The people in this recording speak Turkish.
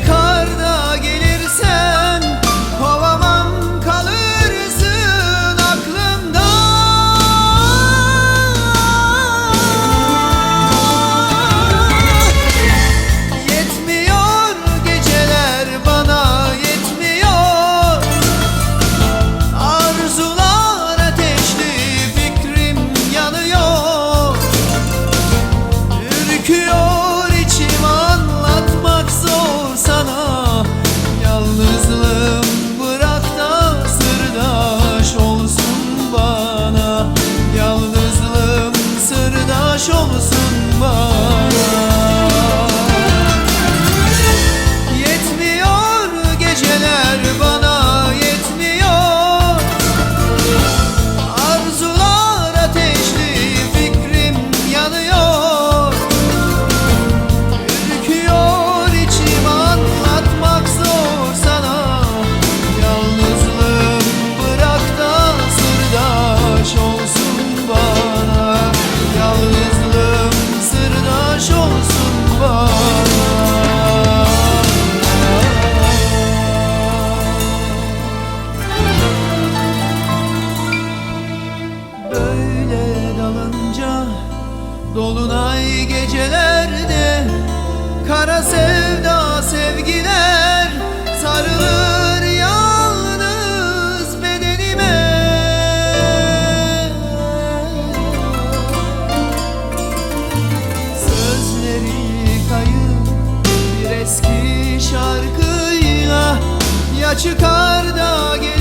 çıkar da gel. taş olsun bana Gecelerde Kara sevda sevgiler Sarılır yalnız bedenime. Sözleri kayıp Bir eski şarkıyla Ya çıkar da gel